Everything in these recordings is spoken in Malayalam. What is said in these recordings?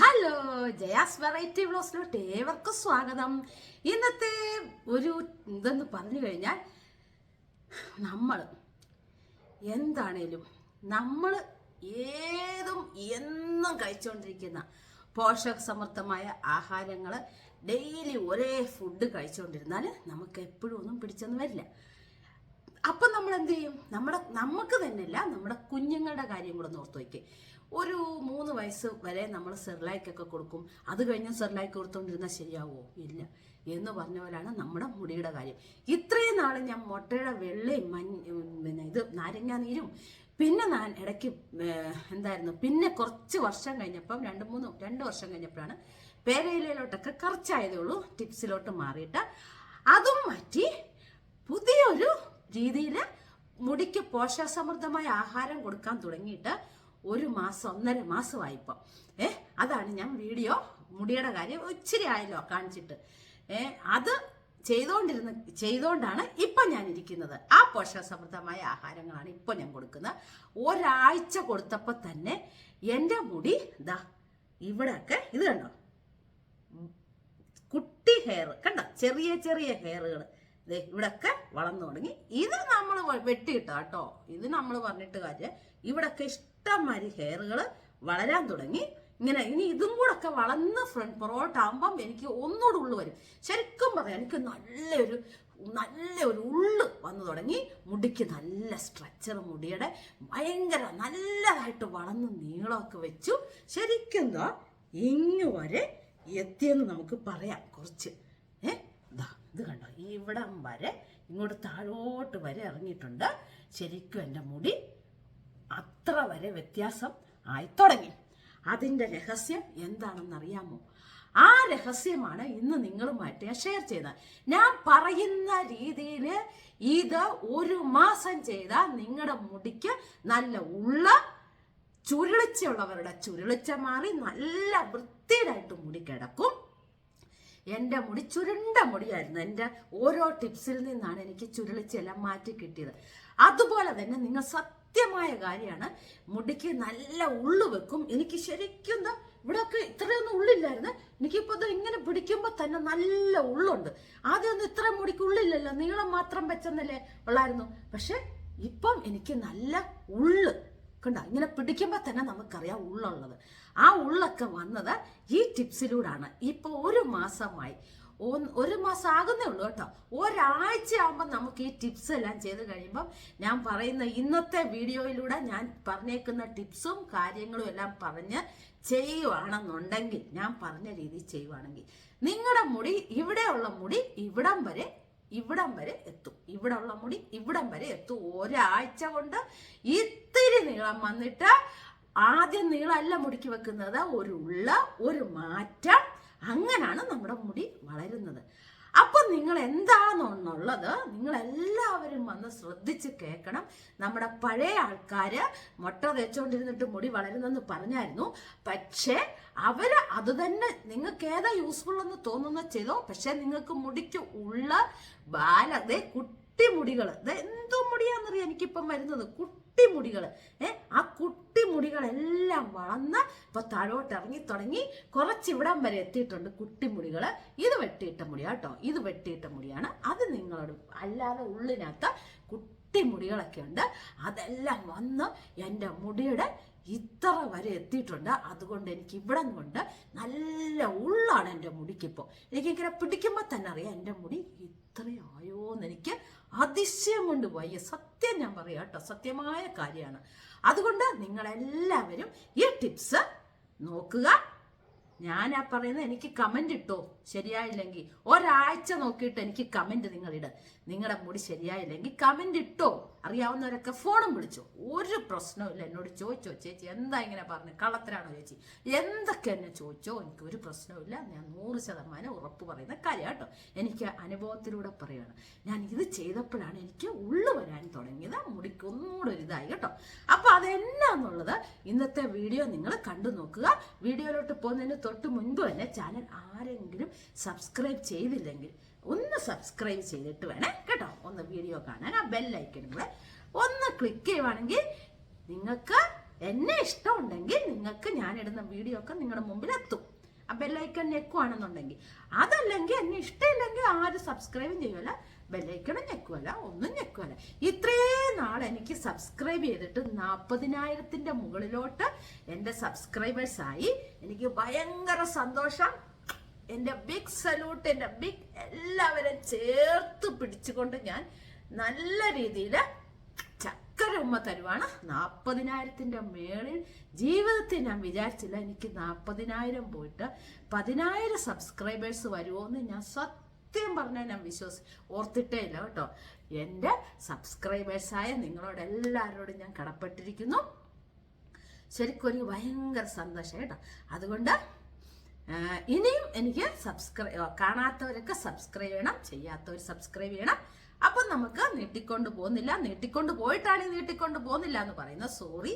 ഹലോ ജയാസ് വെറൈറ്റി ബ്ലോസിലോട്ട് ഏവർക്കും സ്വാഗതം. ഇന്നത്തെ ഒരു ഇതെന്ന് പറഞ്ഞു കഴിഞ്ഞാൽ നമ്മൾ എന്താണേലും നമ്മൾ ഏതും എന്നും കഴിച്ചുകൊണ്ടിരിക്കുന്ന പോഷക സമൃദ്ധമായ ആഹാരങ്ങൾ ഡെയിലി ഒരേ ഫുഡ് കഴിച്ചുകൊണ്ടിരുന്നാൽ നമുക്ക് എപ്പോഴും ഒന്നും പിടിച്ചൊന്നും വരില്ല. അപ്പം നമ്മൾ എന്ത് ചെയ്യും? നമ്മുടെ നമുക്ക് തന്നെയല്ല നമ്മുടെ കുഞ്ഞുങ്ങളുടെ കാര്യം കൂടെ ഓർത്ത് വയ്ക്കുക ഒരു മൂന്ന് വയസ്സ് വരെ നമ്മൾ സെർലൈക്കൊക്കെ കൊടുക്കും. അത് കഴിഞ്ഞ് സെർലൈക്ക് കൊടുത്തുകൊണ്ടിരുന്നാൽ ശരിയാവോ? ഇല്ല. എന്ന് പറഞ്ഞ പോലാണ് നമ്മുടെ മുടിയുടെ കാര്യം. ഇത്രയും നാൾ ഞാൻ മുട്ടയുടെ വെള്ളയും മഞ്ഞ പിന്നെ ഇത് നാരങ്ങാ നീരും പിന്നെ ഞാൻ ഇടയ്ക്ക് എന്തായിരുന്നു പിന്നെ കുറച്ച് വർഷം കഴിഞ്ഞപ്പം രണ്ട് മൂന്ന് രണ്ട് വർഷം കഴിഞ്ഞപ്പോഴാണ് പേരയിലോട്ടൊക്കെ കുറച്ചായതേ ഉള്ളൂ ടിപ്സിലോട്ട് മാറിയിട്ട്. അതും മാറ്റി പുതിയൊരു രീതിയിൽ മുടിക്ക് പോഷകസമൃദ്ധമായ ആഹാരം കൊടുക്കാൻ തുടങ്ങിയിട്ട് ഒരു മാസം ഒന്നര മാസമായിപ്പോൾ ഏ അതാണ് ഞാൻ വീഡിയോ മുടിയുടെ കാര്യം ഇച്ചിരി ആയല്ലോ കാണിച്ചിട്ട്. ഏ അത് ചെയ്തുകൊണ്ടിരുന്ന ചെയ്തുകൊണ്ടാണ് ഇപ്പം ഞാൻ ഇരിക്കുന്നത് ആ പോഷകസമൃദ്ധമായ ആഹാരങ്ങളാണ് ഇപ്പം ഞാൻ കൊടുക്കുന്നത്. ഒരാഴ്ച കൊടുത്തപ്പോൾ തന്നെ എന്റെ മുടി ദാ ഇവിടെയൊക്കെ ഇത് കണ്ടോ? കുട്ടി ഹെയർ കണ്ടോ? ചെറിയ ചെറിയ ഹെയറുകൾ ഇവിടൊക്കെ വളർന്നു തുടങ്ങി. ഇത് നമ്മൾ വെട്ടിയിട്ടാട്ടോ ഇത് നമ്മൾ പറഞ്ഞിട്ട് കാര്യം. ഇവിടൊക്കെ ഇഷ്ടംമാതിരി ഹെയറുകൾ വളരാൻ തുടങ്ങി. ഇങ്ങനെ ഇനി ഇതും കൂടെ ഒക്കെ വളർന്ന് ഫ്രണ്ട് പുറകോട്ടാകുമ്പം എനിക്ക് ഒന്നുകൂടെ ഉള്ളു വരും. ശരിക്കും പറയാം എനിക്ക് നല്ലൊരു നല്ലൊരു ഉള്ളു വന്നു തുടങ്ങി. മുടിക്ക് നല്ല സ്ട്രക്ചർ മുടിയുടെ ഭയങ്കര നല്ലതായിട്ട് വളർന്ന് നീളമൊക്കെ വെച്ചു. ശരിക്കും എന്താ ഇങ്ങു വരെ എത്തിയെന്ന് നമുക്ക് പറയാം കുറച്ച്. ഏ ഇത് കണ്ടോ? ഇവിടം വരെ ഇങ്ങോട്ട് താഴോട്ട് വരെ ഇറങ്ങിയിട്ടുണ്ട്. ശരിക്കും എന്റെ മുടി അത്ര വരെ വ്യത്യാസം ആയി തുടങ്ങി. അതിന്റെ രഹസ്യം എന്താണെന്ന് അറിയാമോ ആ രഹസ്യമാണ് ഇന്ന് നിങ്ങളുമായിട്ട് ഞാൻ ഷെയർ ചെയ്തത്. ഞാൻ പറയുന്ന രീതിയിൽ ഇത് ഒരു മാസം ചെയ്താൽ നിങ്ങളുടെ മുടിക്ക് നല്ല ഉള്ള ചുരുളിച്ചുള്ളവരുടെ ചുരുളിച്ച മാറി നല്ല വൃത്തിയിലായിട്ട് മുടി കിടക്കും. എന്റെ മുടി ചുരുണ്ട മുടിയായിരുന്നു. എന്റെ ഓരോ ടിപ്സിൽ നിന്നാണ് എനിക്ക് ചുരുളിച്ചെല്ലാം മാറ്റി കിട്ടിയത്. അതുപോലെ തന്നെ നിങ്ങൾ സത്യമായ കാര്യമാണ്. മുടിക്ക് നല്ല ഉള്ളു വെക്കും. എനിക്ക് ശരിക്കും എന്താ ഇവിടെയൊക്കെ ഇത്രയൊന്നും ഉള്ളില്ലായിരുന്നു. എനിക്കിപ്പോൾ ഇത് ഇങ്ങനെ പിടിക്കുമ്പോൾ തന്നെ നല്ല ഉള്ളുണ്ട്. ആദ്യമൊന്നും ഇത്ര മുടിക്ക് ഉള്ളില്ലല്ലോ. നീളം മാത്രം വെച്ചെന്നല്ലേ ഉള്ളായിരുന്നു. പക്ഷെ ഇപ്പം എനിക്ക് നല്ല ഉള്ള്. കണ്ട? ഇങ്ങനെ പിടിക്കുമ്പോൾ തന്നെ നമുക്കറിയാം ഉള്ളുള്ളത്. ആ ഉള്ളൊക്കെ വന്നത് ഈ ടിപ്സിലൂടെയാണ് ഇപ്പോൾ ഒരു മാസമായി ഒരു മാസം ആകുന്നേ ഉള്ളൂ കേട്ടോ. ഒരാഴ്ച ആകുമ്പോൾ നമുക്ക് ഈ ടിപ്സ് എല്ലാം ചെയ്ത് കഴിയുമ്പം ഞാൻ പറയുന്ന ഇന്നത്തെ വീഡിയോയിലൂടെ ഞാൻ പറഞ്ഞേക്കുന്ന ടിപ്സും കാര്യങ്ങളും എല്ലാം പറഞ്ഞ് ചെയ്യുവാണെന്നുണ്ടെങ്കിൽ ഞാൻ പറഞ്ഞ രീതിയിൽ ചെയ്യുവാണെങ്കിൽ നിങ്ങളുടെ മുടി ഇവിടെയുള്ള മുടി ഇവിടം വരെ ഇവിടം വരെ എത്തും. ഇവിടെ ഉള്ള മുടി ഇവിടം വരെ എത്തും. ഒരാഴ്ച കൊണ്ട് ഇത്തിരി നീളം വന്നിട്ട് ആദ്യം നീളമല്ല മുടിക്ക് വെക്കുന്നത്. ഒരു ഉള്ള ഒരു മാറ്റം അങ്ങനാണ് നമ്മുടെ മുടി വളരുന്നത്. അപ്പൊ നിങ്ങൾ എന്താണെന്നുള്ളത് നിങ്ങൾ എല്ലാവരും വന്ന് ശ്രദ്ധിച്ച് കേൾക്കണം. നമ്മുടെ പഴയ ആൾക്കാര് മുട്ട തേച്ചുകൊണ്ടിരുന്നിട്ട് മുടി വളരുന്നെന്ന് പറഞ്ഞായിരുന്നു. പക്ഷേ അവർ അത് തന്നെ നിങ്ങൾക്ക് ഏതാ യൂസ്ഫുൾ എന്ന് തോന്നുന്ന ചെയ്തോ? പക്ഷേ നിങ്ങൾക്ക് മുടിക്ക് ഉള്ള ബാല ദേ കുട്ടി മുടികൾ ഇത് എന്തോ മുടിയാന്നറിയാം എനിക്കിപ്പം വരുന്നത് കുട്ടി മുടികൾ ആ കുട്ടി മുടികളെല്ലാം വളർന്ന് ഇപ്പൊ താഴോട്ട് ഇറങ്ങി തുടങ്ങി കുറച്ച് ഇവിടം വരെ എത്തിയിട്ടുണ്ട് കുട്ടിമുടികൾ ഇത് വെട്ടിയിട്ട മുടിയാണ് കേട്ടോ ഇത് വെട്ടിയിട്ട മുടിയാണ്. അത് നിങ്ങളോട് അല്ലാതെ ഉള്ളിനകത്ത് കുട്ടി മുടികളൊക്കെ ഉണ്ട്. അതെല്ലാം വന്ന് എന്റെ മുടിയുടെ ഇത്ര വരെ എത്തിയിട്ടുണ്ട്. അതുകൊണ്ട് എനിക്ക് ഇവിടം കൊണ്ട് നല്ല ഉള്ളാണ് എന്റെ മുടിക്കിപ്പോൾ. എനിക്കിങ്ങനെ പിടിക്കുമ്പോൾ തന്നെ അറിയാം എന്റെ മുടി ഇത്രയായോ എന്ന് എനിക്ക് അതിശയം കൊണ്ട് പോയി സത്യം ഞാൻ പറയാം കേട്ടോ. സത്യമായ കാര്യമാണ്. അതുകൊണ്ട് നിങ്ങളെല്ലാവരും ഈ ടിപ്സ് നോക്കുക. ഞാൻ ആ പറയുന്നത് എനിക്ക് കമന്റ് ഇട്ടോ. ശരിയായില്ലെങ്കിൽ ഒരാഴ്ച നോക്കിയിട്ട് എനിക്ക് കമന്റ് നിങ്ങൾ ഇട് നിങ്ങളുടെ മുടി ശരിയായില്ലെങ്കിൽ കമന്റ് ഇട്ടോ? അറിയാവുന്നവരൊക്കെ ഫോണും വിളിച്ചോ? ഒരു പ്രശ്നവും എന്നോട് ചോദിച്ചോ ചേച്ചി എന്താ ഇങ്ങനെ പറഞ്ഞു? കള്ളത്തരാണോ ചേച്ചി? എന്തൊക്കെ എന്നെ ചോദിച്ചോ? എനിക്ക് ഒരു പ്രശ്നവുമില്ല ഞാൻ നൂറ് ശതമാനം ഉറപ്പ് പറയുന്ന കാര്യം കേട്ടോ എനിക്ക് അനുഭവത്തിലൂടെ പറയുകയാണ് ഞാൻ ഇത് ചെയ്തപ്പോഴാണ് എനിക്ക് ഉള്ളു വരാൻ തുടങ്ങിയത്. മുടിക്ക് ഒന്നുകൂടെ ഒരു ഇതായി കേട്ടോ അപ്പൊ അതെന്നാന്നുള്ളത് ഇന്നത്തെ വീഡിയോ നിങ്ങൾ കണ്ടു നോക്കുക. വീഡിയോയിലോട്ട് പോകുന്നതിന് തൊട്ട് മുൻപ് തന്നെ ചാനൽ ആരെങ്കിലും സബ്സ്ക്രൈബ് ചെയ്തില്ലെങ്കിൽ ഒന്ന് സബ്സ്ക്രൈബ് ചെയ്തിട്ട് വേണം കേട്ടോ. ഒന്ന് വീഡിയോ കാണാൻ ആ ബെല്ലൈക്കനും കൂടെ ഒന്ന് ക്ലിക്ക് ചെയ്യുവാണെങ്കിൽ നിങ്ങൾക്ക് എന്നെ ഇഷ്ടമുണ്ടെങ്കിൽ നിങ്ങൾക്ക് ഞാൻ ഇടുന്ന വീഡിയോ ഒക്കെ നിങ്ങളുടെ മുമ്പിൽ എത്തും. ആ ബെല്ലൈക്കൺ ഞെക്കുവാണെന്നുണ്ടെങ്കിൽ അതല്ലെങ്കിൽ എന്നെ ഇഷ്ടമില്ലെങ്കിൽ ആരും സബ്സ്ക്രൈബും ചെയ്യുമല്ല ബെല്ലൈക്കണം ഞെക്കുമല്ല ഒന്നും ഞെക്കുമല്ല ഇത്രയും നാൾ എനിക്ക് സബ്സ്ക്രൈബ് ചെയ്തിട്ട് നാൽപ്പതിനായിരത്തിന്റെ മുകളിലോട്ട് എന്റെ സബ്സ്ക്രൈബേഴ്സായി എനിക്ക് ഭയങ്കര സന്തോഷം. എന്റെ ബിഗ് സല്യൂട്ട് എന്റെ ബിഗ് എല്ലാവരും ചേർത്ത് പിടിച്ചുകൊണ്ട് ഞാൻ നല്ല രീതിയിൽ ചക്കര ഉമ്മ തരുവാണ്. നാൽപ്പതിനായിരത്തിന്റെ മേളിൽ ജീവിതത്തിൽ ഞാൻ വിചാരിച്ചില്ല എനിക്ക് നാൽപ്പതിനായിരം പോയിട്ട് പതിനായിരം സബ്സ്ക്രൈബേഴ്സ് വരുമോയെന്ന് ഞാൻ സത്യം പറഞ്ഞാൽ ഞാൻ വിശ്വസി ഓർത്തിട്ടേ ഇല്ല കേട്ടോ. എന്റെ സബ്സ്ക്രൈബേഴ്സായ നിങ്ങളോട് എല്ലാവരോടും ഞാൻ കടപ്പെട്ടിരിക്കുന്നു. ശരിക്കും ഒരു ഭയങ്കര സന്തോഷം കേട്ടോ. അതുകൊണ്ട് ഇനിയും എനിക്ക് സബ്സ്ക്രൈബ് കാണാത്തവരൊക്കെ സബ്സ്ക്രൈബ് ചെയ്യണം ചെയ്യാത്തവർ സബ്സ്ക്രൈബ് ചെയ്യണം. അപ്പം നമുക്ക് നീട്ടിക്കൊണ്ട് പോകുന്നില്ല. നീട്ടിക്കൊണ്ട് പോയിട്ടാണ് നീട്ടിക്കൊണ്ട് പോകുന്നില്ല എന്ന് പറയുന്നത് സോറി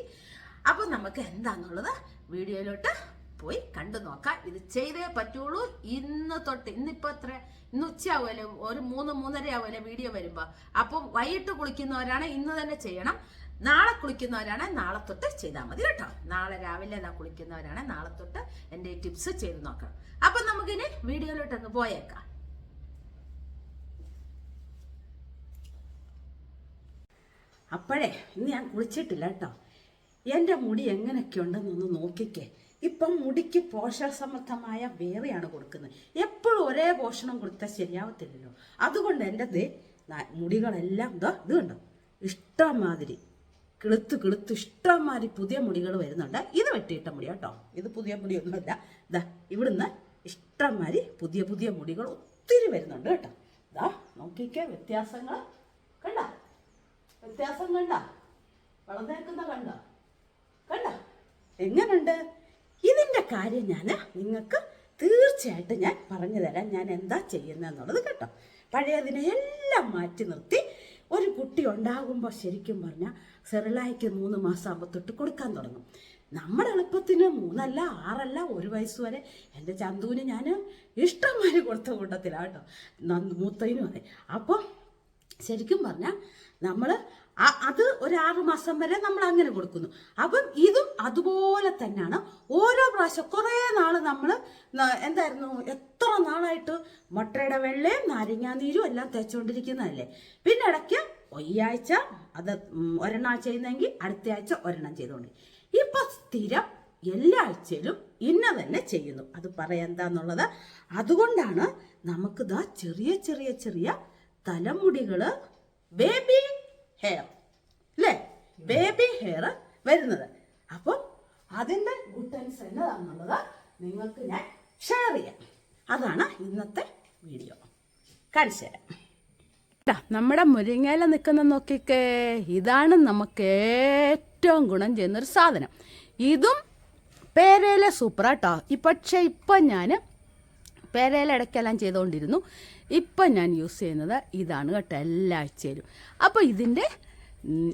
അപ്പം നമുക്ക് എന്താന്നുള്ളത് വീഡിയോയിലോട്ട് പോയി കണ്ടു നോക്കാം. ഇത് ചെയ്തേ പറ്റുള്ളൂ. ഇന്ന് തൊട്ട് ഇന്നിപ്പോ എത്ര? ഇന്ന് ഉച്ചയാവുമല്ലോ. ഒരു മൂന്ന് മൂന്നര ആവുമല്ലോ വീഡിയോ വരുമ്പോ. അപ്പം വൈകിട്ട് കുളിക്കുന്നവരാണ് ഇന്ന് തന്നെ ചെയ്യണം. നാളെ കുളിക്കുന്നവരാണ് നാളെ തൊട്ട് ചെയ്താൽ മതി കേട്ടോ. നാളെ രാവിലെ നാ കുളിക്കുന്നവരാണ് നാളെ തൊട്ട് എന്റെ ഈ ടിപ്സ് ചെയ്ത് നോക്കാം അപ്പം നമുക്കിനി വീഡിയോയിലോട്ട് അങ്ങ് പോയേക്കാം. അപ്പോഴേ ഇന്ന് ഞാൻ കുളിച്ചിട്ടില്ല കേട്ടോ. എന്റെ മുടി എങ്ങനെയൊക്കെ ഉണ്ടെന്നൊന്ന് നോക്കിക്കേ. ഇപ്പം മുടിക്ക് പോഷകസമൃദ്ധമായ വേറെയാണ് കൊടുക്കുന്നത്. എപ്പോഴും ഒരേ പോഷണം കൊടുത്താൽ ശരിയാവത്തില്ലല്ലോ. അതുകൊണ്ട് എന്റെ മുടികളെല്ലാം ഇതോ ഇത് കണ്ടോ? ഇഷ്ടംമാതിരി കിളുത്ത് കിളുത്ത് ഇഷ്ടംമാതിരി പുതിയ മുടികൾ വരുന്നുണ്ട്. ഇത് വെട്ടിയിട്ട മുടി കേട്ടോ. ഇത് പുതിയ മുടിയൊന്നുമല്ല. ഇതാ ഇവിടുന്ന് ഇഷ്ടംമാതിരി പുതിയ പുതിയ മുടികൾ ഒത്തിരി വരുന്നുണ്ട് കേട്ടോ. ഇതാ നോക്കിക്കേ വ്യത്യാസങ്ങൾ കണ്ട? വ്യത്യാസം കണ്ട? വളർന്നേക്കുന്ന കണ്ട? കണ്ട? എങ്ങനുണ്ട്? ഇതിന്റെ കാര്യം ഞാൻ നിങ്ങൾക്ക് തീർച്ചയായിട്ടും ഞാൻ പറഞ്ഞു തരാം. ഞാൻ എന്താ ചെയ്യുന്നതെന്നുള്ളത് കേട്ടോ. പഴയതിനെ എല്ലാം മാറ്റി നിർത്തി ഒരു കുട്ടി ഉണ്ടാകുമ്പോൾ ശരിക്കും പറഞ്ഞാൽ സെറിലായിക്ക് മൂന്ന് മാസം ആകുമ്പോൾ തൊട്ട് കൊടുക്കാൻ തുടങ്ങും. നമ്മുടെ എളുപ്പത്തിന് മൂന്നല്ല ആറല്ല ഒരു വയസ്സ് വരെ എന്റെ ചന്തുവിന് ഞാൻ ഇഷ്ടംമാതിരി കൊടുത്ത കൂട്ടത്തിലാണ് കേട്ടോ. നന്ദു മൂത്തതിനും അതെ. അപ്പം ശരിക്കും പറഞ്ഞാൽ നമ്മൾ അത് ഒരു ആറ് മാസം വരെ നമ്മൾ അങ്ങനെ കൊടുക്കുന്നു. അപ്പം ഇതും അതുപോലെ തന്നെയാണ്. ഓരോ പ്രാവശ്യം കുറേ നാൾ നമ്മൾ എന്തായിരുന്നു എത്ര നാളായിട്ട് മുട്ടയുടെ വെള്ളയും നാരങ്ങാനീരും എല്ലാം തേച്ചുകൊണ്ടിരിക്കുന്നതല്ലേ? പിന്നെ ഇടയ്ക്ക് ഈ അത് ഒരെണ്ണം ചെയ്യുന്നെങ്കിൽ അടുത്ത ആഴ്ച ഒരെണ്ണം ചെയ്തുകൊണ്ട്. ഇപ്പൊ സ്ഥിരം എല്ലാ ആഴ്ചയിലും ഇന്ന തന്നെ ചെയ്യുന്നു. അത് പറയാൻ എന്താന്നുള്ളത്? അതുകൊണ്ടാണ് നമുക്ക് നമുക്കിതാ ചെറിയ ചെറിയ ചെറിയ തലമുടികൾ ബേബി ഹെയർ അല്ലേ ബേബി ഹെയർ വരുന്നത്. അപ്പം അതിന്റെ ഗുട്ടൻസ് എന്നതാണെന്നുള്ളത് നിങ്ങൾക്ക് ഞാൻ ഷെയർ ചെയ്യാം. അതാണ് ഇന്നത്തെ വീഡിയോ കാണിച്ചു നമ്മുടെ മുരിങ്ങയില നിൽക്കുന്ന നോക്കിക്കേ ഇതാണ് നമുക്ക് ഏറ്റവും ഗുണം ചെയ്യുന്നൊരു സാധനം. ഇതും പേരയിലെ സൂപ്പറാട്ടോ പക്ഷേ ഇപ്പം ഞാൻ പേരയില ഇടയ്ക്കെല്ലാം ചെയ്തുകൊണ്ടിരുന്നു ഇപ്പം ഞാൻ യൂസ് ചെയ്യുന്നത് ഇതാണ് കേട്ടോ എല്ലാ ആഴ്ചയിലും അപ്പോൾ ഇതിന്റെ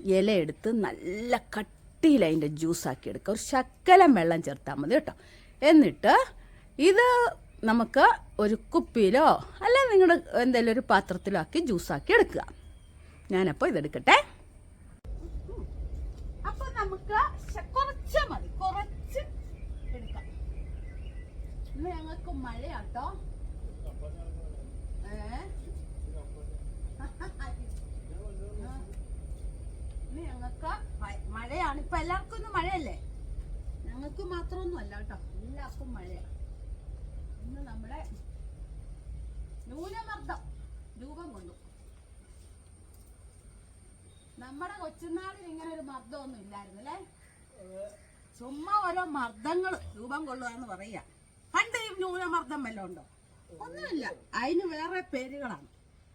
ഇലയെടുത്ത് നല്ല കട്ടിയിൽ അതിന്റെ ജ്യൂസാക്കി എടുക്കുക. ഒരു ശക്കലം വെള്ളം ചേർത്താൽ മതി കേട്ടോ. എന്നിട്ട് ഇത് നമുക്ക് ഒരു കുപ്പിയിലോ അല്ല നിങ്ങളുടെ എന്തെങ്കിലും ഒരു പാത്രത്തിലോ ആക്കി ജ്യൂസാക്കി എടുക്കുക. ഞാനപ്പോൾ ഇതെടുക്കട്ടെ. അപ്പോൾ നമുക്ക് ശ- കുറച്ച് മതി കുറച്ച് എടുക്കാം ഇന്ന് ഞങ്ങൾക്ക് മഴയാട്ടോ ഏ? ഇന്ന് ഞങ്ങൾക്ക് മഴയാണ് ഇപ്പൊ എല്ലാവർക്കും ഇന്ന് മഴയല്ലേ ഞങ്ങൾക്ക് മാത്രമൊന്നും അല്ല കേട്ടോ എല്ലാവർക്കും മഴയാണ് ഇന്ന് നമ്മുടെ ന്യൂനമർദ്ദം രൂപം കൊണ്ടു നമ്മുടെ കൊച്ചുനാളിൽ ഇങ്ങനെ ഒരു മർദ്ദമൊന്നും ഇല്ലായിരുന്നു അല്ലേ ചുമ്മാ ഓരോ മർദ്ദങ്ങൾ രൂപം കൊള്ളുക എന്ന് പറയാ. പണ്ട് ന്യൂനമർദ്ദം വല്ലതും ഉണ്ടോ? ഒന്നുമില്ല. അതിന് വേറെ പേരുകളാണ്.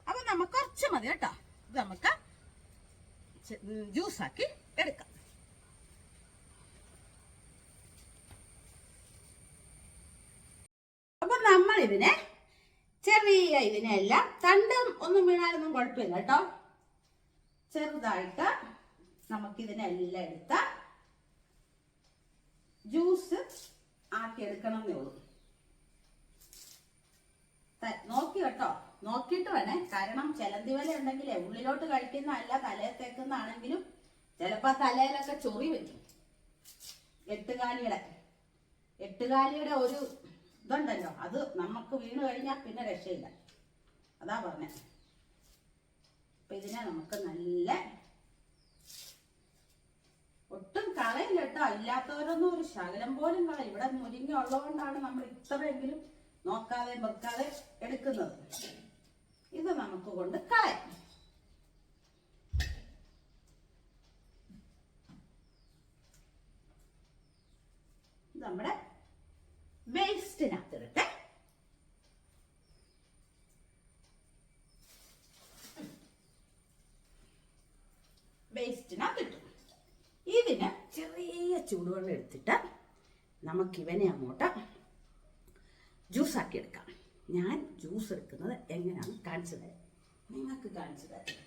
അപ്പൊ നമുക്ക് കുറച്ച് മതി കേട്ടോ. ഇത് നമുക്ക് ജ്യൂസാക്കി എടുക്കാം. അപ്പൊ നമ്മൾ ഇതിനെ ചെറിയ ഇതിനെല്ലാം തണ്ടും ഒന്നും വീണാലൊന്നും കുഴപ്പമില്ല കേട്ടോ. ചെറുതായിട്ട് നമുക്കിതിനെല്ലാം എടുത്ത ജ്യൂസ് ആക്കി എടുക്കണം എന്നേ ഉള്ളൂ. നോക്കി കേട്ടോ നോക്കിയിട്ട് വേണേ. കാരണം ചിലന്തി വല ഉണ്ടെങ്കിലേ ഉള്ളിലോട്ട് കഴിക്കുന്ന അല്ല തലയിൽ തേക്കുന്നതാണെങ്കിലും ചിലപ്പോ തലയിലൊക്കെ ചൊറി വരും എട്ടുകാലിയുടെ എട്ടുകാലിയുടെ ഒരു ഇതുണ്ടല്ലോ. അത് നമുക്ക് വീണ് കഴിഞ്ഞാൽ പിന്നെ രക്ഷയില്ല. അതാ പറഞ്ഞത് അപ്പൊ ഇതിനെ നമുക്ക് നല്ല ഒട്ടും കളയില്ല കേട്ടോ. ഇല്ലാത്തവരൊന്നും ഒരു ശകലം പോലും കളയും ഇവിടെ മുരിങ്ങ ഉള്ളതുകൊണ്ടാണ് നമ്മൾ ഇത്രയെങ്കിലും നോക്കാതെ വെക്കാതെ എടുക്കുന്നത്. ഇത് നമുക്ക് കൊണ്ട് കളയാം. നമ്മുടെ വേസ്റ്റിനകത്ത് ഇടട്ടെ. വേസ്റ്റിനകത്ത് ഇട്ടു. ഇതിന് ചെറിയ ചൂടുവെള്ളം എടുത്തിട്ട് നമുക്കിവനെ അങ്ങോട്ട് ജ്യൂസാക്കി എടുക്കാം. ഞാൻ ജ്യൂസ് എടുക്കുന്നത് എങ്ങനെയാണെന്ന് കാണിച്ചു തരാം. നിങ്ങൾക്ക് കാണിച്ചു തരാം.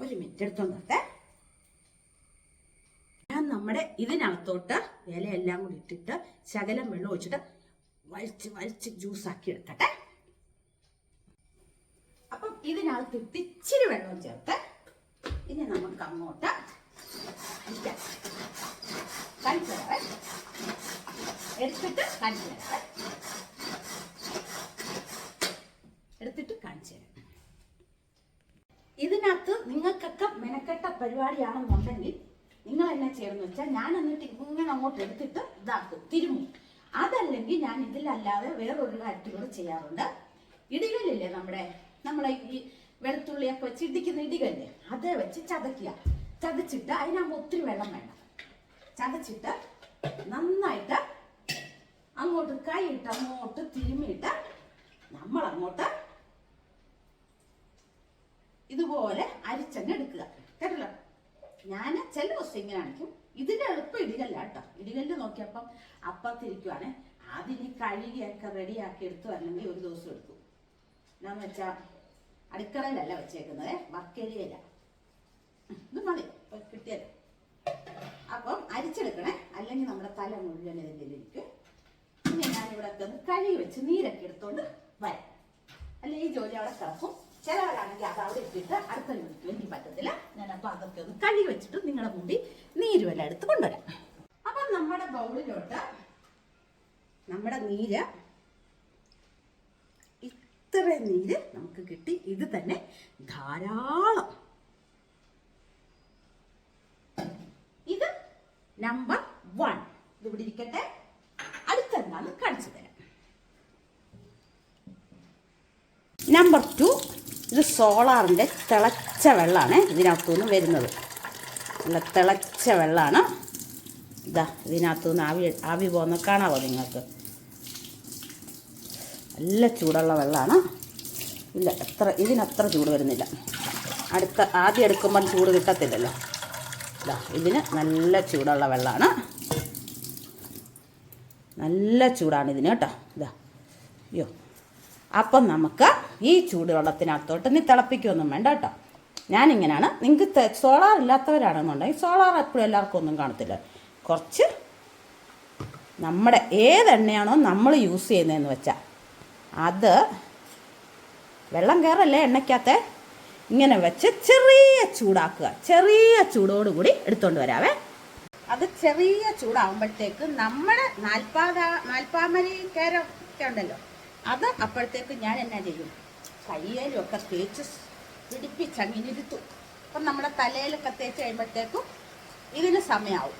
ഒരു മിനിറ്റ് എടുത്തോണ്ടേ ഞാൻ നമ്മുടെ ഇതിനകത്തോട്ട് ഇലയെല്ലാം കൂടി ഇട്ടിട്ട് ശകലം വെള്ളം ഒഴിച്ചിട്ട് വലിച്ച് വലിച്ച് ജ്യൂസാക്കി എടുക്കട്ടെ. അപ്പം ഇതിനകത്ത് ഇട്ട് വെള്ളം ചേർത്ത് ഇനി നമുക്ക് അങ്ങോട്ട് അടിക്കാം. കാണിച്ചു എടുത്തിട്ട് തരാവേ. എടുത്തിട്ട് കാണിച്ചു തരാം. ഇതിനകത്ത് നിങ്ങൾക്കൊക്കെ മെനക്കെട്ട പരിപാടിയാണെന്നുണ്ടെങ്കിൽ നിങ്ങൾ എന്നെ ചേർന്ന് വെച്ചാൽ ഞാൻ എന്നിട്ട് ഇങ്ങനെ അങ്ങോട്ട് എടുത്തിട്ട് ഇതാക്കും തിരുമും. അതല്ലെങ്കിൽ ഞാൻ ഇതിലല്ലാതെ വേറൊരു കാര്യത്തിലൂടെ ചെയ്യാറുണ്ട്. ഇടികല്ലില്ലേ നമ്മുടെ നമ്മളെ ഈ വെളുത്തുള്ളിയൊക്കെ വെച്ച് ഇടിക്കുന്ന ഇടികല്ല് അതേ വെച്ച് ചതയ്ക്കുക. ചതച്ചിട്ട് അതിനാകുമ്പോൾ ഒത്തിരി വെള്ളം വേണം. ചതച്ചിട്ട് നന്നായിട്ട് അങ്ങോട്ട് കൈയിട്ട് അങ്ങോട്ട് തിരുമിയിട്ട് നമ്മൾ അങ്ങോട്ട് ഇതുപോലെ അരിച്ചങ്ങ് എടുക്കുക. കേട്ടല്ലോ? ഞാൻ ചില ദിവസം ഇങ്ങനെ കാണിക്കും. ഇതിന്റെ എളുപ്പം ഇടികല്ല കേട്ടോ. ഇടികല്ല് നോക്കിയപ്പം അപ്പത്തിരിക്കുവാണ്. അതിന് കഴുകിയൊക്കെ റെഡിയാക്കി എടുത്തു അല്ലെങ്കിൽ ഒരു ദിവസം എടുക്കും. എന്നാന്ന് വെച്ചാ അടുക്കളയിലല്ല വെച്ചേക്കുന്നത്. വർക്കേരിയല്ല ഇത് മതി. കിട്ടിയല്ല അപ്പം അരിച്ചെടുക്കണേ. അല്ലെങ്കിൽ നമ്മുടെ തല മുഴുവൻ ഇതിന്റെ ഇരിക്കും പിന്നെ ഞാനിവിടെ കഴുകി വെച്ച് നീരൊക്കെ എടുത്തോണ്ട് വരാം. അല്ലെ? ഈ ജോലി അവിടെ കിടക്കും. ചിലവരാണെങ്കിൽ അത് അവിടെ ഇട്ടിട്ട് അടുത്ത ജോലിക്ക് എനിക്ക് പറ്റത്തില്ല. ഞാൻ അപ്പൊ അതൊക്കെ ഒന്ന് കഴുകി വെച്ചിട്ട് നിങ്ങളുടെ കൂടി നീരുമെല്ലാം എടുത്ത് കൊണ്ടുവരാം. അപ്പം നമ്മുടെ ബൗളിലോട്ട് നമ്മുടെ നീര് ഇത്ര നീര് നമുക്ക് കിട്ടി. ഇത് തന്നെ ധാരാളം. ഇത് നമ്പർ വൺ ഇവിടെ ഇരിക്കട്ടെ. അടുത്തെന്താന്ന് കാണിച്ചു തരാം. നമ്പർ ടു ഇത് സോളാറിന്റെ തിളച്ച വെള്ളമാണ് ഇതിനകത്തുനിന്ന് വരുന്നത്. നല്ല തിളച്ച വെള്ളമാണ്. ഇതാ ഇതിനകത്തുനിന്ന് ആവി ആവി പോകുന്ന കാണാവോ നിങ്ങൾക്ക്? നല്ല ചൂടുള്ള വെള്ളമാണ്. ഇല്ല എത്ര ഇതിനത്ര ചൂട് വരുന്നില്ല. അടുത്ത ആദ്യം എടുക്കുമ്പം ചൂട് കിട്ടത്തില്ലല്ലോ. ഇതാ ഇതിന് നല്ല ചൂടുള്ള വെള്ളമാണ്. നല്ല ചൂടാണ് ഇതിന് കേട്ടോ. ഇതാ അയ്യോ. അപ്പം നമുക്ക് ഈ ചൂടുവെള്ളത്തിനകത്തോട്ട് നീ തിളപ്പിക്കൊന്നും വേണ്ട കേട്ടോ. ഞാനിങ്ങനെയാണ് നിങ്ങൾക്ക് സോളാർ ഇല്ലാത്തവരാണെന്നുണ്ടെങ്കിൽ സോളാർ എപ്പോഴും എല്ലാവർക്കും ഒന്നും കാണത്തില്ല. കുറച്ച് നമ്മുടെ ഏതെണ്ണയാണോ നമ്മൾ യൂസ് ചെയ്യുന്നതെന്ന് വെച്ചാൽ അത് വെള്ളം കയറല്ലേ എണ്ണയ്ക്കകത്തെ? ഇങ്ങനെ വെച്ച് ചെറിയ ചൂടാക്കുക. ചെറിയ ചൂടോടുകൂടി എടുത്തുകൊണ്ട് വരാവേ. അത് ചെറിയ ചൂടാകുമ്പോഴത്തേക്ക് നമ്മുടെ നാൽപ്പാത നാൽപ്പാമരി കയറൊക്കെ ഉണ്ടല്ലോ. അത് അപ്പോഴത്തേക്ക് ഞാൻ എന്നാ ചെയ്യും? കയ്യിലും ഒക്കെ തേച്ച് പിടിപ്പിച്ച് അങ്ങനെ ഇരുത്തും. അപ്പം നമ്മുടെ തലയിലൊക്കെ തേച്ച് കഴിയുമ്പോഴത്തേക്കും ഇതിന് സമയമാവും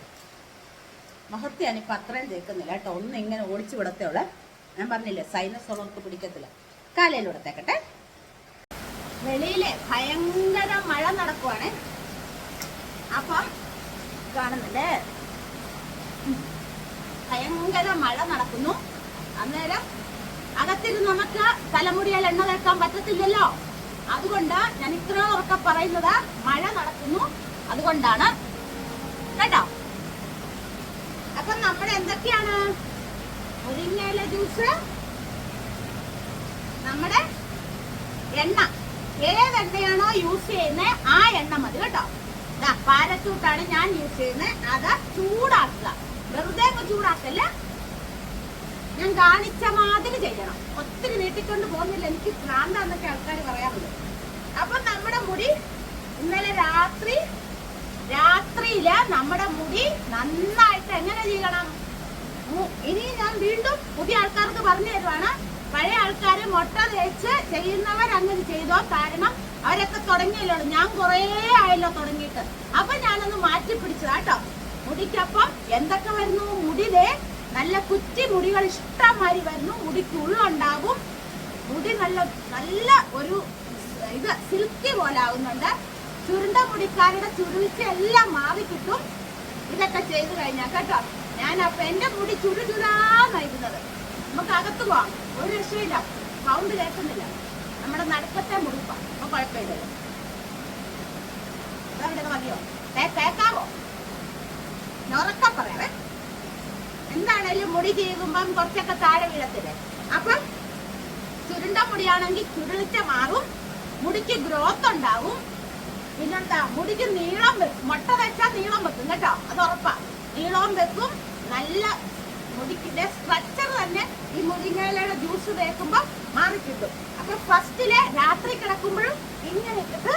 മുഹൂർത്തി ഇപ്പം അത്രയും തേക്കുന്നില്ല കേട്ടോ. ഒന്ന് ഇങ്ങനെ ഓടിച്ചു വിടത്തേ ഉള്ളേ. ഞാൻ പറഞ്ഞില്ലേ സൈനസ് ഉള്ളവർക്ക് പിടിക്കത്തില്ല. കാലയിലൂടെ തേക്കട്ടെ. വെളിയിലെ ഭയങ്കര മഴ നടക്കുവാണ്. അപ്പൊ കാണുന്നില്ലേ ഭയങ്കര മഴ നടക്കുന്നു. അന്നേരം അകത്തിരുന്ന് നമുക്ക് തലമുടിയിൽ എണ്ണ തേക്കാൻ പറ്റത്തില്ലല്ലോ. അതുകൊണ്ട് ഞാൻ ഇത്ര ഉറക്കെ പറയുന്നത് മഴ നടക്കുന്നു. അതുകൊണ്ടാണ് കേട്ടോ. അപ്പൊ നമ്മൾ എന്തൊക്കെയാണ്? മുരിങ്ങയില ജ്യൂസ് നമ്മുടെ എണ്ണ. ഏതെണ്ണയാണോ യൂസ് ചെയ്യുന്നത് ആ എണ്ണ മതി കേട്ടോ. പാരച്ചൂട്ടാണ് ഞാൻ യൂസ് ചെയ്യുന്നത് അത് ചൂടാക്കുക. വെറുതെ ചൂടാക്കല്ല? ഞാൻ കാണിച്ച മാതിരി ചെയ്യണം. ഒത്തിരി നീട്ടിക്കൊണ്ട് പോകുന്നില്ല. എനിക്ക് ഭ്രാന്താന്നൊക്കെ ആൾക്കാർ പറയാറുണ്ട്. അപ്പൊ നമ്മുടെ മുടി ഇന്നലെ രാത്രി രാത്രിയിൽ നമ്മുടെ മുടി നന്നായിട്ട് എങ്ങനെ ചെയ്യണം? ഇനി ഞാൻ വീണ്ടും പുതിയ ആൾക്കാർക്ക് പറഞ്ഞു തരുവാണ്. പഴയ ആൾക്കാർ മുട്ട തേച്ച് ചെയ്യുന്നവർ അങ്ങനെ ചെയ്തോ? കാരണം അവരൊക്കെ തുടങ്ങിയല്ലോ ഞാൻ കുറേ ആയല്ലോ തുടങ്ങിയിട്ട്. അപ്പൊ ഞാനൊന്ന് മാറ്റി പിടിച്ചതാട്ടോ മുടിക്കപ്പം എന്തൊക്കെ വരുന്നു? മുടിയിലെ നല്ല കുറ്റി മുടികൾ ഇഷ്ടംമാതിരി വരുന്നു. മുടിക്ക് ഉള്ളുണ്ടാകും. മുടി നല്ല നല്ല ഒരു ഇത് സിൽക്കി പോലെ ആവുന്നുണ്ട്. ചുരുണ്ട മുടിക്കാരുടെ ചുരുളിച്ച എല്ലാം മാറി കിട്ടും. ഇതൊക്കെ ചെയ്തു കഴിഞ്ഞാൽ കേട്ടോ. ഞാൻ അപ്പൊ എന്റെ മുടി ചുരു ചുരാന്നായിരുന്നത് നമുക്ക് അകത്ത് പോവാം. ഒരു രക്ഷയില്ല. സൗണ്ട് കേൾക്കുന്നില്ല. നമ്മുടെ നടുക്കത്തെ മുടിപ്പാ. അപ്പൊ കുഴപ്പമില്ലല്ലോ. ഇതവിടെ മതിയോ? തേക്കാവോ ഉറക്കം പറയാവേ മുടി ചെയ്യുമ്പം കുറച്ചൊക്കെ താഴെ വീഴത്തില്ലേ? അപ്പം ചുരുണ്ട മുടിയാണെങ്കിൽ ചുരുളിച്ച മാറും മുടിക്ക് ഗ്രോത്ത് ഉണ്ടാവും. പിന്നെന്താ മുടിക്ക് നീളം വെക്കും മുട്ട വെച്ചാൽ നീളം വെക്കും കേട്ടോ അത് ഉറപ്പാ. നീളം വെക്കും നല്ല മുടിക്കിന്റെ സ്ട്രക്ചർ തന്നെ ഈ മുരിങ്ങയിലയുടെ ജ്യൂസ് തേക്കുമ്പോൾ മാറി കിട്ടും അപ്പൊ ഫസ്റ്റിലെ രാത്രി കിടക്കുമ്പോഴും ഇങ്ങനെ ഇട്ടിട്ട്